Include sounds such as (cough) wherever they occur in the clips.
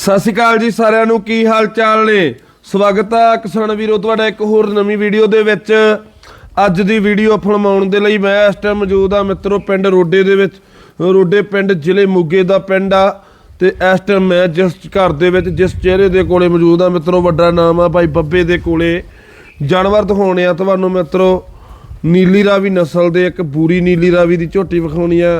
ਸਤਿ ਸ਼੍ਰੀ ਅਕਾਲ ਜੀ ਸਾਰਿਆਂ ਨੂੰ, ਕੀ ਹਾਲ ਚਾਲ ਨੇ? ਸਵਾਗਤ ਆ ਕਿਸਾਨ ਵੀਰੋ, ਤੁਹਾਡਾ ਇੱਕ ਹੋਰ ਨਵੀਂ ਵੀਡੀਓ ਦੇ ਵਿੱਚ। ਅੱਜ ਦੀ ਵੀਡੀਓ ਫਿਲਮਾਉਣ ਦੇ ਲਈ ਮੈਂ ਇਸ ਟਾਈਮ ਮੌਜੂਦ ਆ ਮਿੱਤਰੋ, ਪਿੰਡ ਰੋਡੇ ਦੇ ਵਿੱਚ। ਰੋਡੇ ਪਿੰਡ ਜ਼ਿਲ੍ਹੇ ਮੋਗੇ ਦਾ ਪਿੰਡ ਆ ਤੇ ਇਸ ਟਾਈਮ ਮੈਂ ਜਿਸ ਘਰ ਦੇ ਵਿੱਚ, ਜਿਸ ਚਿਹਰੇ ਦੇ ਕੋਲੇ ਮੌਜੂਦ ਆ ਮਿੱਤਰੋ, ਵੱਡਾ ਨਾਮ ਆ ਭਾਈ ਬੱਬੇ ਦੇ ਕੋਲੇ। ਜਾਨਵਰ ਦਿਖਾਉਣੇ ਆ ਤੁਹਾਨੂੰ ਮਿੱਤਰੋ। ਨੀਲੀ ਰਾਵੀ ਨਸਲ ਦੇ ਇੱਕ ਬੂਰੀ ਨੀਲੀ ਰਾਵੀ ਦੀ ਝੋਟੀ ਵਿਖਾਉਣੀ ਆ।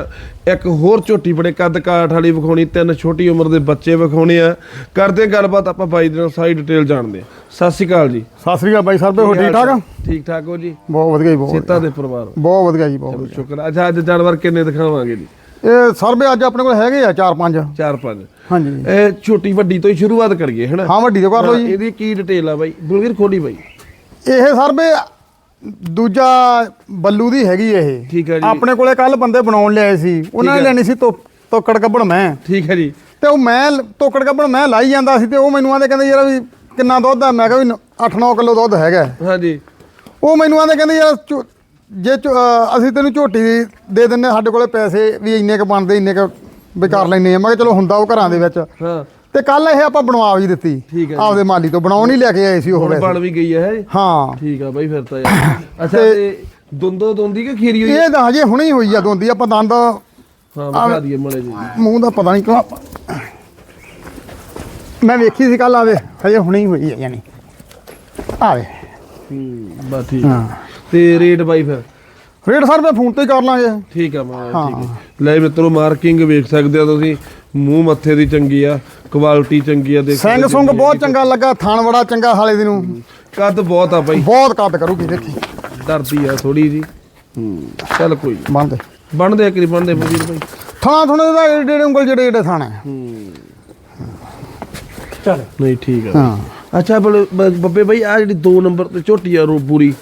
ਇੱਕ ਹੋਰ ਝੋਟੀ ਬੜੇ ਕੱਦ ਕਾਠ ਵਾਲੀ ਵਿਖਾਉਣੀ ਤਿੰਨ ਛੋਟੀ ਉਮਰ ਦੇ ਬੱਚੇ ਵਿਖਾਉਣੇ ਆ। ਕਰਦੇ ਗੱਲਬਾਤ ਆਪਾਂ ਬਾਈ ਦੇ ਨਾਲ ਸਾਰੀ ਡਿਟੇਲ ਜਾਣਦੇ ਆ ਸਤਿ ਸ਼੍ਰੀ ਅਕਾਲ ਜੀ। ਸਤਿ ਸ੍ਰੀ ਅਕਾਲ ਬਾਈ ਸਰਬੇ ਹੋ ਠੀਕ ਠਾਕ? ਠੀਕ ਠਾਕ ਹੋ ਜੀ? ਬਹੁਤ ਵਧੀਆ ਜੀ ਬਹੁਤ ਸੇਤਾ ਦੇ ਪਰਿਵਾਰ ਬਹੁਤ ਵਧੀਆ ਜੀ ਬਹੁਤ ਸ਼ੁਕਰ ਅੱਛਾ ਅੱਜ ਜਾਨਵਰ ਕਿੰਨੇ ਦਿਖਾਵਾਂਗੇ ਜੀ। ਇਹ ਸਰਬੇ ਅੱਜ ਆਪਣੇ ਕੋਲ ਹੈਗੇ ਆ ਚਾਰ ਪੰਜ। ਚਾਰ ਪੰਜ। ਹਾਂਜੀ। ਇਹ ਛੋਟੀ ਵੱਡੀ ਤੋਂ ਹੀ ਸ਼ੁਰੂਆਤ ਕਰੀਏ ਹਨਾ? ਹਾਂ ਵੱਡੀ ਤੋਂ ਕਰ ਲਓ ਜੀ। ਇਹਦੀ ਕੀ ਡਿਟੇਲ ਆ ਬਾਈ? ਬਲਵੀਰ ਖੋਲੀ ਬਾਈ। ਇਹ ਸਰਬੇ ਦੂਜਾ ਬੱਲੂ ਦੀ ਹੈਗੀ ਇਹ। ਠੀਕ ਹੈ ਜੀ। ਆਪਣੇ ਕੋਲੇ ਕੱਲ ਬੰਦੇ ਬਣਾਉਣ ਲਿਆਏ ਸੀ। ਉਹਨਾਂ ਨੇ ਠੀਕ ਹੈ। ਲੈਣੀ ਸੀ ਤੋ ਤੋਕੜ ਕੱਢਣ ਮੈਂ। ਠੀਕ ਹੈ ਜੀ। ਤੇ ਉਹ ਮੈਂ ਲ- ਤੋਕੜ ਕੱਢਣ ਮੈਂ ਲਾਈ ਜਾਂਦਾ ਸੀ ਤੇ ਉਹ ਮੈਨੂੰ ਆਂਦੇ ਕਹਿੰਦੇ ਯਾਰ ਵੀ ਕਿੰਨਾ ਦੁੱਧ ਆ? ਮੈਂ ਕਿਹਾ ਵੀ 8-9 ਕਿਲੋ ਦੁੱਧ ਹੈਗਾ। ਹਾਂਜੀ। ਉਹ ਮੈਨੂੰ ਆਂਦੇ ਕਹਿੰਦੇ ਯਾਰ ਝੋ- ਜੇ ਝੋ- ਅਹ ਅਸੀਂ ਤੈਨੂੰ ਝੋਟੀ ਦੇ ਦਿੰਨੇ ਸਾਡੇ ਕੋਲੇ ਪੈਸੇ ਵੀ ਇੰਨੇ ਕ ਬਣਦੇ ਇੰਨੇ ਕ ਵੀ ਕਰ ਲੈਨੇ ਆ ਮੈਂ ਕਿਹਾ ਚਲੋ ਹੁੰਦਾ ਉਹ ਘਰਾਂ ਦੇ ਵਿੱਚ। ਹਾਂ। ਤੇ ਕੱਲ ਇਹ ਆਪਾਂ ਬਣਵਾ ਵੀ ਦਿੱਤੀ। ਠੀਕ ਹੈ ਜੀ। ਆਪਦੇ ਮਾਲੀ ਤੋਂ ਬਣਾਉਣ ਹੀ ਲੈ ਕੇ ਆਏ ਸੀ ਉਹ ਹੁਣ ਵੈਸੇ। ਬਣ ਵੀ ਗਈ ਹੈ ਇਹ? ਹਾਂ। ਠੀਕ ਆ ਬਾਈ ਫਿਰ ਤਾਂ ਯਾਰ। (coughs) ਅੱਛਾ ਤੇ ਦੁੰਦੋ ਦੁੰਦੀ ਕਿ ਖੀਰੀ ਹੋਈ ਇਹ ਤਾਂ ਹਜੇ ਹੁਣੇ ਹੀ ਹੋਈ ਆ ਦੋਂਦੀ ਆਪਾਂ ਦੰਦ ਹਾਂ ਵਿਖਾ ਦਈਏ ਮੜੇ ਜੀ ਮੂੰਹ ਦਾ ਪਤਾ ਨਹੀਂ ਕਿਉਂ। ਮੈਂ ਵੇਖੀ ਸੀ ਕੱਲ ਆਵੇ ਹਜੇ ਹੁਣੇ ਹੀ ਹੋਈ ਆ ਯਾਨੀ। ਆਵੇ। ਹੂੰ ਬਸ ਠੀਕ ਹਾਂ। ਤੇ ਰੇਟ ਬਾਈ ਫਿਰ? ਰੇਟ ਸਰ ਮੈਂ ਫੋਨ ਤੇ ਹੀ ਕਰ ਲਾਂਗੇ। ਠੀਕ ਆ ਮੈਂ ਠੀਕ ਹੈ ਲੈ ਮਿੱਤਰੋ ਮਾਰਕਿੰਗ ਵੇਖ ਸਕਦੇ ਆ ਤੁਸੀਂ। ਮੂੰਹ ਮੱਥੇ ਦੀ ਚੰਗੀ ਆ ਕੁਆਲਿਟੀ ਚੰਗੀ ਆ ਦੇਖ ਸਿੰਘ ਸੁੰਗ ਬਹੁਤ ਚੰਗਾ ਲੱਗਾ ਥਣ ਬੜਾ ਚੰਗਾ ਹਾਲੇ ਦੀ ਨੂੰ ਕੱਦ ਬਹੁਤ ਆ ਬਾਈ। ਬਹੁਤ ਕੱਦ ਕਰੂਗੀ ਦੇਖੀ। ਡਰਦੀ ਆ ਥੋੜੀ ਜੀ। ਹੂੰ ਚੱਲ ਕੋਈ ਨੀ। ਬੰਦੇ ਬਣਦੇ ਆ ਬਣਦੇ ਮਜੀਦ ਬਾਈ। ਥਾਂ ਥੁਣੇ ਦਾ ਏਡੇ ਉਂਗਲ ਜਿਹੜੇ ਏਡੇ ਥਾਣ ਹੈ ਚੱਲ। ਨਹੀਂ ਠੀਕ ਆ। ਹਾਂ। ਅੱਛਾ ਬਲ- ਬ- ਬੱਬੇ ਬਾਈ ਆ ਜਿਹੜੀ 2 ਨੰਬਰ ਤੇ ਝੋਟੀ ਆ ਰੋ ਪੂਰੀ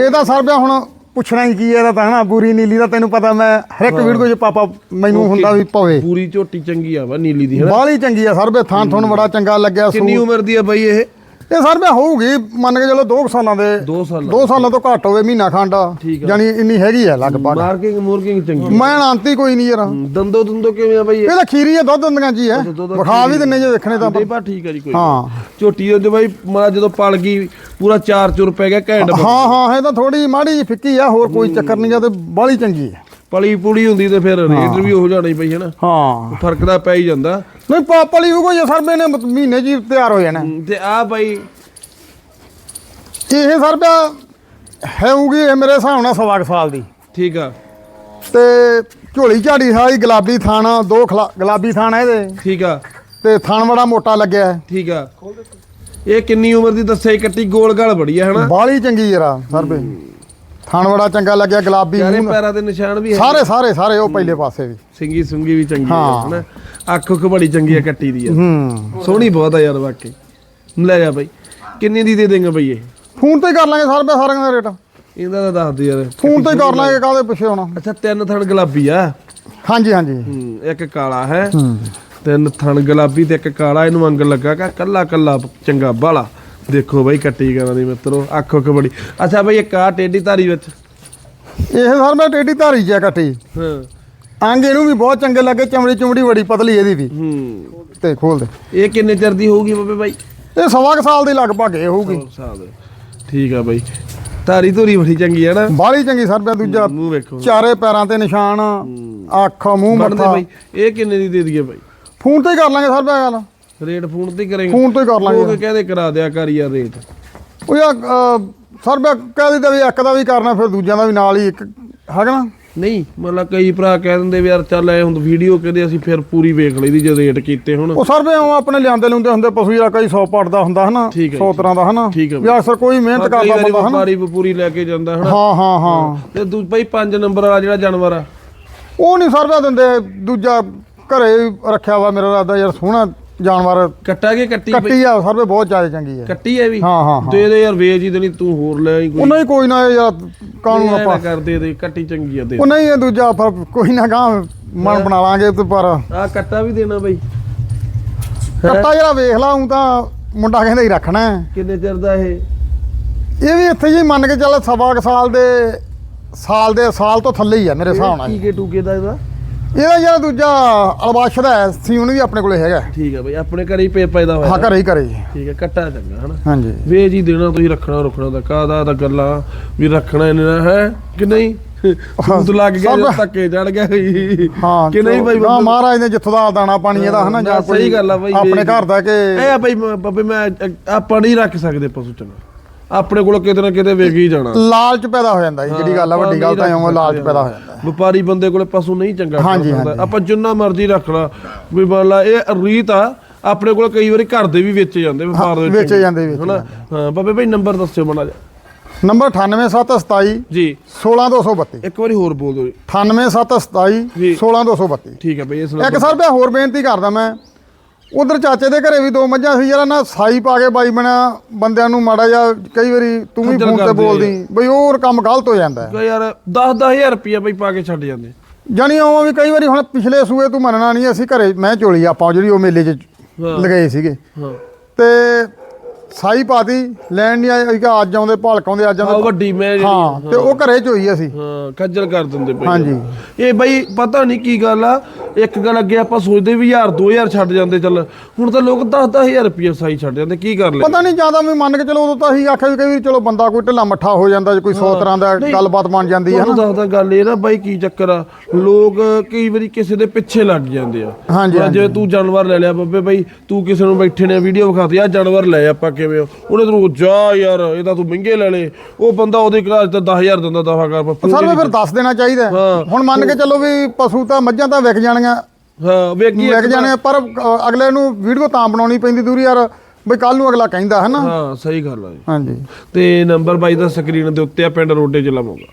ਇਹਦਾ ਸਰ ਪਿਆ ਹੁਣ ਪੁੱਛਣਾ ਹੀ ਕੀ ਹੈ ਇਹਦਾ ਤਾਂ ਹਨਾ ਬੂਰੀ ਨੀਲੀ ਦਾ ਤੈਨੂੰ ਪਤਾ ਮੈਂ ਹਰ ਇੱਕ ਵੀਡੀਓ 'ਚ ਪਾਪਾ ਮੈਨੂੰ ਹੁੰਦਾ ਵੀ ਪਵੇ ਪੂਰੀ ਝੋਟੀ ਚੰਗੀ ਆ ਵਾ ਨੀਲੀ ਦੀ ਹਨਾ? ਬਾਲੀ ਚੰਗੀ ਆ ਸਰ ਬੇ ਥਾਂ ਥੁਣ ਬੜਾ ਚੰਗਾ ਲੱਗਿਆ ਸੂ ਕਿੰਨੀ ਉਮਰ ਦੀ ਆ ਬਾਈ ਇਹ? ਇਹ ਸਰ ਬੇ ਹੋਊਗੀ ਮੰਨ ਕੇ ਚਲੋ 2 ਸਾਲਾਂ ਦੇ। 2 ਸਾਲ 2 ਸਾਲਾਂ ਤੋਂ ਘੱਟ ਹੋਵੇ ਮਹੀਨਾ ਖੰਡ। ਠੀਕ ਆ। ਜਾਨੀ ਇੰਨੀ ਹੈਗੀ ਆ ਲਗਭਗ। ਮਾਰਕਿੰਗ ਮੂਰਕਿੰਗ ਚੰਗੀ ਮੈਂ ਆਂਤੀ ਕੋਈ ਨਹੀਂ ਯਾਰ। ਦੰਦੋ ਦੰਦੋ ਕਿਵੇਂ ਆ ਬਾਈ ਇਹ? ਇਹ ਤਾਂ ਖੀਰੀ ਆ ਦੁੱਧ ਦੰਦੀਆਂ ਜੀ ਹੈ ਦੁੱਧ ਵਿਖਾ ਵੀ ਦਿੰਨੇ ਜੇ ਵੇਖਣੇ ਤਾਂ ਨਹੀਂ ਪਾ ਠੀਕ ਆ ਜੀ ਕੋਈ ਹਾਂ। ਝੋਟੀ ਦੇ ਬਾਈ ਮਾਂ ਜਦੋਂ ਪਲ ਗਈ ਪੂਰਾ ਚਾਰ ਚੁਰ ਪੈ ਗਿਆ ਘੈਂਟ ਹਾਂ ਹਾਂ ਇਹ ਤਾਂ ਥੋੜੀ ਮਾੜੀ ਜਿਹੀ ਫਿੱਕੀ ਆ ਹੋਰ ਕੋਈ ਚੱਕਰ ਨਹੀਂ ਆ ਤੇ ਬਾਲੀ ਚੰਗੀ ਆ। ਪਲੀ ਪੂੜੀ ਹੁੰਦੀ ਤੇ ਫਿਰ ਰੇਟ ਵੀ ਹੋ ਜਾਣੀ ਪਈ ਹਨਾ ਹਾਂ। ਫ਼ਰਕ ਤਾਂ ਪੈ ਹੀ ਜਾਂਦਾ। ਨਹੀਂ ਪਾਪਾ ਲਈ ਹੋਊਗਾ ਜੇ ਸਰਬੇ ਨੇ ਮਹੀਨੇ ਜੀ ਤਿਆਰ ਹੋ ਜਾਣਾ। ਤੇ ਆ ਬਾਈ। ਇਹ ਸਰਬਾ ਹੈਊਗੀ ਇਹ ਮੇਰੇ ਹਿਸਾਬ ਨਾਲ ਸਵਾ ਕੁ ਸਾਲ ਦੀ। ਠੀਕ ਆ। ਤੇ ਝੋਲੀ ਝਾੜੀ ਸਾਰੀ ਗੁਲਾਬੀ ਥਾਣਾ ਦੋ ਗੁਲਾਬੀ ਥਾਣਾ ਇਹਦੇ। ਠੀਕ ਆ। ਤੇ ਥਣ ਬੜਾ ਮੋਟਾ ਲੱਗਿਆ। ਹੈ ਠੀਕ ਆ। ਇਹ ਕਿੰਨੀ ਉਮਰ ਦੀ ਦੱਸਿਆ ਸੀ? ਕੱਟੀ ਗੋਲ ਗਾਲ ਬੜੀ ਆ ਹਨਾ ਬਾਲੀ ਚੰਗੀ ਯਾਰਾ ਸਰਬੇ ਥਣ ਬੜਾ ਚੰਗਾ ਲੱਗਿਆ ਗੁਲਾਬੀ ਚਾਰੇ ਮੂੰਹ। ਪੈਰਾਂ ਦੇ ਨਿਸ਼ਾਨ ਵੀ ਹੈ ਸਾਰੇ ਸਾਰੇ ਸਾਰੇ ਉਹ ਪਹਿਲੇ ਪਾਸੇ ਵੀ। ਸਿੰਗੀ ਸੁੰਗੀ ਵੀ ਚੰਗੀ ਹਾਂ। ਹਨਾ? ਅੱਖ ਉੱਖ ਬੜੀ ਚੰਗੀ ਆ ਕੱਟੀ ਦੀ ਆ। ਹੂੰ। ਸੋਹਣੀ ਬਹੁਤ ਆ ਯਾਰ ਵਾਕਈ। ਲੈ ਜਾ ਬਾਈ। ਕਿੰਨੀ ਦੀ ਦੇ ਦੇਂਗਾ ਬਈ ਇਹ? ਫੋਨ ਤੇ ਹੀ ਕਰ ਲਾਂਗੇ ਸਰਬੇ ਸਾਰਿਆਂ ਦਾ ਰੇਟ। ਇਹਦਾ ਤਾਂ ਦੱਸ ਦੇ ਯਾਰ। ਫੋਨ ਤੇ ਹੀ ਕਰ ਲਾਂਗੇ ਕਾਹਦੇ ਪਿੱਛੇ ਹੋਣਾ। ਅੱਛਾ ਤਿੰਨ ਥਣ ਗੁਲਾਬੀ ਆ। ਹਾਂਜੀ ਹਾਂਜੀ। ਹੂੰ ਇੱਕ ਕਾਲਾ ਹੈ। ਹੂੰ। ਤਿੰਨ ਥਣ ਗੁਲਾਬੀ ਤੇ ਇੱਕ ਕਾਲਾ ਇਹਨੂੰ ਅੰਗ ਲੱਗਾ ਕਾ ਕੱਲਾ ਕੱਲਾ ਚੰਗਾ ਬਾਲਾ। ਦੇਖੋ ਬਾਈ ਕੱਟੀ ਕਰਾਂ ਦੀ ਮਿੱਤਰੋ ਅੱਖ ਉੱਖ ਬੜੀ। ਅੱਛਾ ਬਾਈ ਇੱਕ ਆ ਟੇਢੀ ਧਾਰੀ ਵਿੱਚ। ਇਹ ਸਰਬੇ ਟੇਡੀ ਧਾਰੀ ਚ ਆ ਕੱਟੀ। ਹਾਂ। ਅੰਗ ਇਹਨੂੰ ਵੀ ਬਹੁਤ ਚੰਗੇ ਲੱਗੇ ਚਮੜੀ ਚੁਮੜੀ ਬੜੀ ਪਤਲੀ ਇਹਦੀ ਵੀ। ਹੂੰ। ਤੇ ਖੋਲ ਦੇ। ਇਹ ਕਿੰਨੇ ਚਿਰ ਦੀ ਹੋਊਗੀ ਬਾਬੇ ਬਾਈ? ਇਹ ਸਵਾ ਕੁ ਸਾਲ ਦੀ ਲਗਭਗ ਇਹ ਹੋਊਗੀ। ਸਾਲ ਠੀਕ ਆ ਬਾਈ। ਧਾਰੀ ਧੂਰੀ ਬੜੀ ਚੰਗੀ ਹੈ ਨਾ? ਬਾਲੀ ਚੰਗੀ ਸਰਬਿਆ ਦੂਜਾ ਮੂੰਹ ਵੇਖੋ। ਚਾਰੇ ਪੈਰਾਂ ਤੇ ਨਿਸ਼ਾਨ ਅੱਖ ਮੂੰਹ ਮੱਥਾ। ਬਾਈ। ਇਹ ਕਿੰਨੇ ਦੀ ਦੇ ਦਈਏ ਬਾਈ? ਫੋਨ ਤੇ ਹੀ ਕਰ ਲਾਂਗੇ ਸਰਬਿਆ ਗੱਲ। ਰੇਟ ਫੋਨ ਤੇ ਕਰੇਗਾ। ਫੋਨ ਤੇ ਹੀ ਕਰ ਉਹ ਲਾਂਗੇ ਕਹਿੰਦੇ ਕਰਾ ਦਿਆ ਕਰ ਯਾਰ ਰੇਟ। ਉਹ ਯਾ ਸਰਬਿਆ ਕਹਿ ਦਿੱਤਾ ਵੀ ਇੱਕ ਦਾ ਵੀ ਕਰਨਾ ਫਿਰ ਦੂਜਿਆਂ ਦਾ ਵੀ ਨਾਲ ਹੀ ਇੱਕ ਹੈਗਾ ਨਾ? ਨਹੀਂ ਮਤਲਬ ਕਈ ਭਰਾ ਕਹਿ ਦਿੰਦੇ ਵੀ ਯਾਰ ਚੱਲ ਐ ਹੁਣ ਵੀਡੀਓ ਕਹਿੰਦੇ ਅਸੀਂ ਫਿਰ ਪੂਰੀ ਵੇਖ ਲਈਦੀ ਜੇ ਰੇਟ ਕੀਤੇ ਹੁਣ। ਉਹ ਸਰਬਿਆ ਉਹ ਆਪਣੇ ਲਿਆਂਦੇ ਲੁੰਦੇ ਹੁੰਦੇ ਪਸ਼ੂ ਜਾਂ ਕਈ 100 ਪੜਦਾ ਹੁੰਦਾ ਹਨਾ ਠੀਕ ਹੈ 100 ਤਰ੍ਹਾਂ ਦਾ ਹਨਾ ਵੀ ਅਕਸਰ ਕੋਈ ਮਿਹਨਤ ਕਰਦਾ ਵਾਰੀ ਬੰਦਾ ਹਨਾ ਵਪਾਰੀ ਵਪੂਰੀ ਲੈ ਕੇ ਜਾਂਦਾ ਹਨਾ ਹਾਂ ਹਾਂ ਹਾਂ। ਤੇ ਦੂ ਭਾਈ 5 ਨੰਬਰ ਵਾਲਾ ਜਿਹੜਾ ਜਾਨਵਰ ਆ। ਉਹ ਨਹੀਂ ਸਰਬਿਆ ਦਿੰਦੇ ਦੂਜਾ ਘਰੇ ਰੱਖਿਆ ਵਾ ਮੇਰਾ ਰਾਦਾ ਯਾਰ ਸੋਹਣਾ ਜਾਨਵਰ ਕੱਟਾ ਕੇ ਕੱਟੀ ਕੱਟੀ ਆ ਸਰਬੇ ਬਹੁਤ ਜ਼ਿਆਦਾ ਚੰਗੀ ਹੈ ਕੱਟੀ ਐ ਵੀ? ਹਾਂ, ਹਾਂ, ਹਾਂ। ਦੇ ਦੇ ਯਾਰ ਵੇਚ ਹੀ ਦੇਣੀ ਤੂੰ ਹੋਰ ਲੈ ਆਈ ਕੋਈ। ਉਹਨਾਂ ਹੀ ਕੋਈ ਨਾ ਯਾਰ ਕਾਨੂੰਨ ਆਪਾਂ ਕਰ ਦੇ ਦੇ ਕੱਟੀ ਚੰਗੀ ਆ ਦੇ। ਉਹ ਨਹੀਂ ਇਹ ਦੂਜਾ ਆਪਾਂ ਕੋਈ ਨਾ ਗਾਂ ਮਨ ਬਣਾ ਲਾਂਗੇ ਤੇ ਪਰ ਆ ਕੱਟਾ ਵੀ ਦੇਣਾ ਬਈ। ਕੱਟਾ ਜਿਹੜਾ ਵੇਖ ਲਾ ਹੂੰ ਤਾਂ ਮੁੰਡਾ ਕਹਿੰਦਾ ਹੀ ਰੱਖਣਾ ਹੈ। ਕਿੰਨੇ ਚਿਰ ਦਾ ਇਹ? ਇਹ ਵੀ ਇੱਥੇ ਜੀ ਮੰਨ ਕੇ ਚੱਲ ਸਵਾ ਕੁ ਸਾਲ ਦੇ ਸਾਲ ਦੇ ਸਾਲ ਤੋਂ ਥੱਲੇ ਹੀ ਆ ਮੇਰੇ ਹਿਸਾਬ ਨਾਲ। ਟੀਕੇ ਟੂਕੇ ਦਾ ਇਹਦਾ? ਇਹਦਾ ਜਿਹੜਾ ਦੂਜਾ ਅਲਵਾਸ਼ ਦਾ ਹੈ ਸੀ ਉਹਨੂੰ ਵੀ ਆਪਣੇ ਕੋਲੇ ਹੈਗਾ ਠੀਕ ਹੈ ਬਈ ਆਪਣੇ ਘਰੇ ਹੀ ਪੇ ਪੈਦਾ ਹੋਇਆ ਹਾਂ ਘਰੇ ਹੀ ਘਰੇ। ਠੀਕ ਹੈ ਕੱਟਾ ਚੰਗਾ ਹਨਾ? ਹਾਂਜੀ। ਵੇਜ ਹੀ ਦੇਣਾ ਤੁਸੀਂ ਰੱਖਣਾ ਰੁਕਣਾ ਦਾ ਕਾਦਾ ਦਾ ਗੱਲਾਂ ਵੀ ਰੱਖਣਾ ਇਹਨਾਂ ਹੈ? ਕਿ ਨਹੀਂ? ਤੂੰ ਤਾਂ ਲੱਗ ਗਿਆ ਜਦ ਧੱਕੇ ਚੜ ਗਿਆ। ਹਾਂ ਕਿ ਨਹੀਂ ਬਾਈ ਹਾਂ ਮਹਾਰਾਜ ਨੇ ਜਿੱਥੋਂ ਦਾ ਦਾਣਾ ਪਾਣੀ ਇਹਦਾ ਹਨਾ ਜਾਂ ਕੋਈ ਸਹੀ ਗੱਲ ਆ ਬਾਈ ਆਪਣੇ ਘਰ ਦਾ ਕਿ ਇਹ ਆ ਬਈ ਬਾਬੇ ਮੈਂ ਆਪਾਂ ਨਹੀਂ ਰੱਖ ਸਕਦੇ ਪਸ਼ੂ ਚੰਗਾ। ਆਪਣੇ ਕੋਲ ਕਿਤੇ ਨਾ ਕਿਤੇ ਵੇਖ ਹੀ ਜਾਣਾ। ਲਾਲਚ ਪੈਦਾ ਹੋ ਜਾਂਦਾ ਜੀ ਜਿਹੜੀ ਗੱਲ ਆ ਵੱਡੀ ਗੱਲ ਤਾਂ ਇਉਂ ਲਾਲਚ ਪੈਦਾ ਹੋ ਜਾਂਦਾ। ਵਪਾਰੀ ਬੰਦੇ ਕੋਲੇ ਪਸ਼ੂ ਨਹੀਂ ਚੰਗਾ ਹਾਂਜੀ। ਆਪਾਂ ਜਿੰਨਾ ਮਰਜ਼ੀ ਰੱਖ ਲਾ। ਵੀ ਮੰਨ ਲਾ ਇਹ ਰੀਤ ਆ ਆਪਣੇ ਕੋਲ ਕਈ ਵਾਰੀ ਘਰ ਦੇ ਵੀ ਵੇਚੇ ਜਾਂਦੇ ਵਪਾਰ ਦੇ ਵਿੱਚ ਵੇਚੇ ਜਾਂਦੇ, ਵੇਚੇ ਹਨਾ? ਹਾਂ ਬਾਬੇ ਭਾਈ ਨੰਬਰ ਦੱਸਿਓ ਮਣਾ ਜਾ ਨੰਬਰ 98727 ਜੀ। 16232 ਇੱਕ ਵਾਰੀ ਹੋਰ ਬੋਲ ਦਿਓ ਜੀ। 98727 ਜੀ। 16232 ਠੀਕ ਹੈ ਬਈ ਇਸ ਇੱਕ ਸਰ ਮੈਂ ਹੋਰ ਬੇਨਤੀ ਕਰਦਾ ਮੈਂ। ਉਧਰ ਚਾਚੇ ਦੇ ਘਰੇ ਵੀ ਦੋ ਮੱਝਾਂ ਸੀ ਜਿਹੜਾ ਨਾ ਸਾਈ ਪਾ ਕੇ ਬਾਈ ਬਣਾ ਬੰਦਿਆਂ ਨੂੰ ਮਾੜਾ ਜਾ ਕਈ ਵਾਰੀ ਤੂੰ ਵੀ ਫੋਨ ਤੇ ਬੋਲਦੀ ਬਈ ਉਹ ਕੰਮ ਗਲਤ ਹੋ ਜਾਂਦਾ। ਹੈ ਯਾਰ 10 10000 ਰੁਪਇਆ ਬਈ ਪਾ ਕੇ ਛੱਡ ਜਾਂਦੇ। ਜਾਣੀ ਉਹ ਵੀ ਕਈ ਵਾਰੀ ਹੁਣ ਪਿਛਲੇ ਸੂਏ ਤੂੰ ਮੰਨਣਾ ਨਹੀਂ ਅਸੀਂ ਘਰੇ ਮੈਂ ਚੋਲੀ ਆਪਾਂ ਜਿਹੜੀ ਉਹ ਮੇਲੇ 'ਚ। ਲਗਾਏ ਸੀਗੇ। ਤੇ ਸਾਈ ਪਾਤੀ ਲੈਣ ਨਹੀਂ ਆਏ ਅਸੀਂ ਕਿਹਾ ਅੱਜ ਆਉਂਦੇ ਭਾਲਕ ਆਉਂਦੇ ਅੱਜ ਆਉਂਦੇ ਵੱਡੀ ਮੈਂ ਹਾਂ ਤੇ ਉਹ ਘਰੇ ਚੋਈ ਅਸੀਂ। ਹਾਂ ਖੱਜਲ ਕਰ ਦਿੰਦੇ ਬਈ ਹਾਂਜੀ। ਇਹ ਬਈ ਪਤਾ ਨਹੀਂ ਕੀ ਗੱਲ ਆ ਇੱਕ ਗੱਲ ਅੱਗੇ ਆਪਾਂ ਸੋਚਦੇ ਵੀ ਹਜ਼ਾਰ 2000 ਛੱਡ ਜਾਂਦੇ ਚੱਲ। ਹੁਣ ਤਾਂ ਲੋਕ 10 10000 ਰੁਪਇਆ ਸਾਈ ਛੱਡ ਜਾਂਦੇ ਕੀ ਕਰ ਲੈ ਪਤਾ ਨਹੀਂ ਜ਼ਿਆਦਾ ਵੀ ਮੰਨ ਕੇ ਚਲੋ ਉਦੋਂ ਤਾਂ ਅਸੀਂ ਆਖਿਆ ਵੀ ਕਈ ਵਾਰੀ ਚਲੋ ਬੰਦਾ ਕੋਈ ਢਿੱਲਾ ਮੱਠਾ ਹੋ ਜਾਂਦਾ ਜੇ ਕੋਈ 100 ਤਰ੍ਹਾਂ ਦਾ ਨਹੀਂ, ਗੱਲਬਾਤ ਬਣ ਜਾਂਦੀ ਹੈ ਤੁਹਾਨੂੰ ਨਾ ਦੱਸਦਾ ਗੱਲ ਇਹ ਨਾ ਬਾਈ ਕੀ ਚੱਕਰ ਆ? ਲੋਕ ਕਈ ਵਾਰੀ ਕਿਸੇ ਦੇ ਪਿੱਛੇ ਲੱਗ ਜਾਂਦੇ ਆ। ਹਾਂਜੀ, ਹੁਣ ਜੇ ਤੂੰ ਜਾਨਵਰ ਲੈ ਲਿਆ ਬੱਬੇ ਬਾਈ ਤੂੰ ਕਿਸੇ ਨੂੰ ਬੈਠੇ ਨੇ ਵੀਡੀਓ ਵਿਖਾਤੀ ਆ ਜਾਨਵਰ ਲੈ ਆਪਾਂ ਕਿਵੇਂ ਹੋ? ਉਹਨੇ ਤੈਨੂੰ ਜਾ ਯਾਰ ਇਹ ਤਾਂ ਤੂੰ ਮਹਿੰਗੇ ਲੈ ਲੈ ਉਹ ਬੰਦਾ ਉਹਦੇ ਕਲਾਸ ਤੇ 10000 ਦਿੰਦਾ ਦਫਾ ਕਰ ਆਪਾਂ ਵੀ ਫਿਰ ਦੱਸ ਦੇਣਾ ਚਾਹੀਦਾ ਹੈ। ਹਾਂ। ਹੁਣ ਮੰਨ ਕੇ ਚੱਲੋ ਵੀ ਪਸ਼ੂ ਤਾਂ ਮੱਝਾਂ ਤਾਂ ਵਿਕ ਜਾਣੀਆਂ। ਹਾਂ ਵੇਖੀ ਵਿਕ ਜਾਣੇ ਪਰ ਅਗਲੇ ਨੂੰ ਵੀਡੀਓ ਤਾਂ ਬਣਾਉਣੀ ਪੈਂਦੀ ਦੂਰੀ ਯਾਰ। ਬਈ ਕੱਲ ਨੂੰ ਅਗਲਾ ਕਹਿੰਦਾ ਹੈ ਨਾ ਹਾਂ ਸਹੀ ਗੱਲ ਜੀ। ਹਾਂਜੀ। ਤੇ ਨੰਬਰ ਬਾਈ ਦਾ ਸਕਰੀਨ ਦੇ ਉੱਤੇ ਆ ਪਿੰਡ ਰੋਡੇ ਜ਼ਿਲ੍ਹਾ ਮੋਗਾ